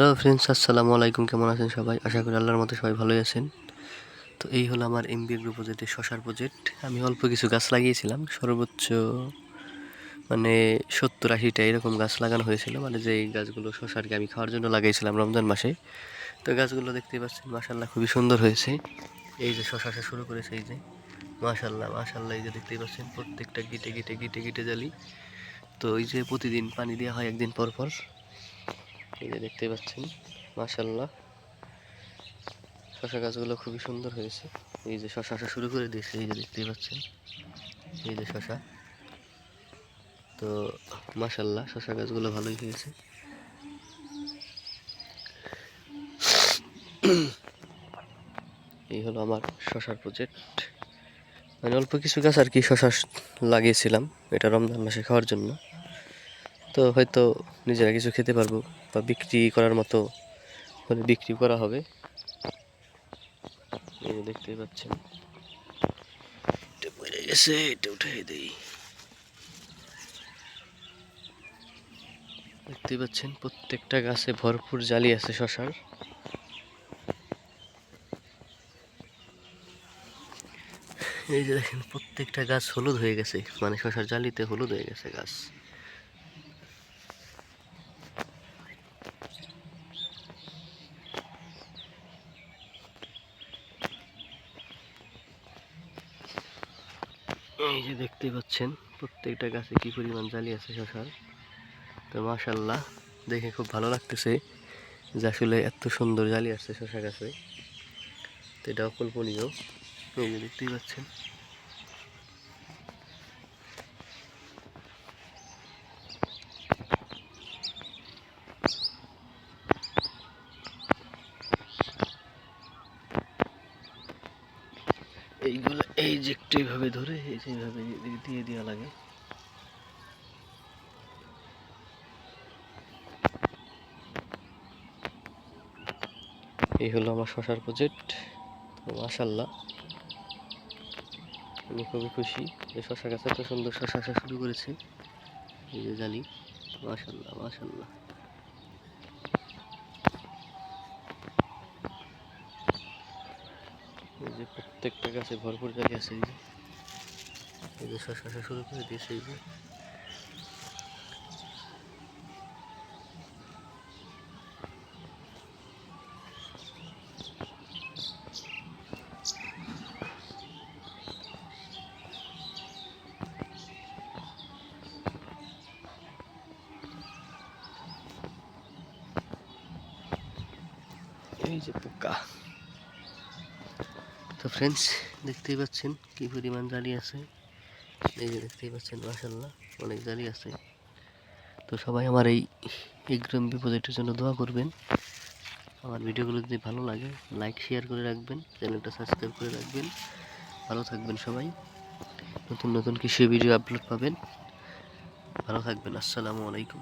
Hello friends আসসালামু আলাইকুম। কেমন আছেন সবাই? আশা করি আল্লাহর মতো সবাই ভালোই আছেন। তো এই হলো আমার এমবি গ্রুপ প্রজেক্টের শশার প্রজেক্ট আমি অল্প কিছু গাছ লাগিয়েছিলাম, সর্বোচ্চ মানে সত্তর আশিটা এরকম গাছ লাগানো হয়েছিল। মানে যে গাছগুলো শশারকে আমি খাওয়ার জন্য লাগিয়েছিলাম রমজান মাসে। তো গাছগুলো দেখতেই পাচ্ছেন মাসাল্লাহ খুবই সুন্দর হয়েছে। এই যে শশা আসা শুরু করেছে, এই যে মাশাল্লাহ মাশাল্লাহ এই যে দেখতেই পাচ্ছেন, প্রত্যেকটা গিটে গিটে গিটে গিটে জালি। তো এই যে প্রতিদিন পানি দেওয়া হয় একদিন পর পর। এই যে দেখতে পাচ্ছেন মাশাল্লাহ শশা গাছগুলো খুবই সুন্দর হয়েছে। এই যে শশা আসা শুরু করে দিয়েছে, এই যে দেখতেই পাচ্ছেন। এই যে শশা। তো মাশাল্লাহ শশা গাছগুলো ভালোই হয়েছে। এই হলো আমার শশার প্রজেক্ট মানে অল্প কিছু গাছ আর কি শশা লাগিয়েছিলাম, এটা রমজান মাসে খাওয়ার জন্য। তো হয়তো নিজেরা কিছু খেতে পারব বা বিক্রি করার মতো হলে বিক্রি করা হবে। দেখতেই পাচ্ছেন। এটা গেছে, এটা উঠে দেই। দেখতেই পাচ্ছেন, প্রত্যেকটা গাছে ভরপুর জালি আছে শশার। এই যে দেখেন, প্রত্যেকটা গাছ হলুদ হয়ে গেছে মানে শশার জালিতে হলুদ হয়ে গেছে গাছ। এই যে দেখতে পাচ্ছেন, প্রত্যেকটা গাছে কি পরিমাণ জালি আছে শশার। তো মাশাল্লাহ দেখে খুব ভালো লাগতেছে যে আসলে এত সুন্দর জালি আছে শশা গাছে। তো এটা অকল্পনীয় এই যে দেখতেই পাচ্ছেন এইগুলো, এই যে একটু এইভাবে ধরে, এই এইভাবে দিয়ে দেওয়া লাগে। এই হলো আমার শশার প্রজেক্ট তো মাশাল্লাহ আমি খুবই খুশি যে শশা গাছে এত সুন্দর শশা আসা শুরু করেছে। এই যে জালি মাশাল্লাহ মাশাল্লাহ এই যে প্রত্যেকটা গাছে ভরপুর জালি আছে এই যে। এই যে শশা শুরু করে দিয়েছে এই যে। এই যে পোকা। তো ফ্রেন্ডস দেখতেই পাচ্ছেন কি পরিমাণ জালি আছে। এই যে দেখতেই পাচ্ছেন মাসাল্লাহ অনেক জালি আছে। তো সবাই আমার এই এগ্রাম প্রজেক্টের জন্য দোয়া করবেন। আমার ভিডিওগুলো যদি ভালো লাগে লাইক শেয়ার করে রাখবেন, চ্যানেলটা সাবস্ক্রাইব করে রাখবেন। ভালো থাকবেন সবাই। নতুন নতুন কৃষি ভিডিও আপলোড পাবেন। ভালো থাকবেন, আসসালামু আলাইকুম।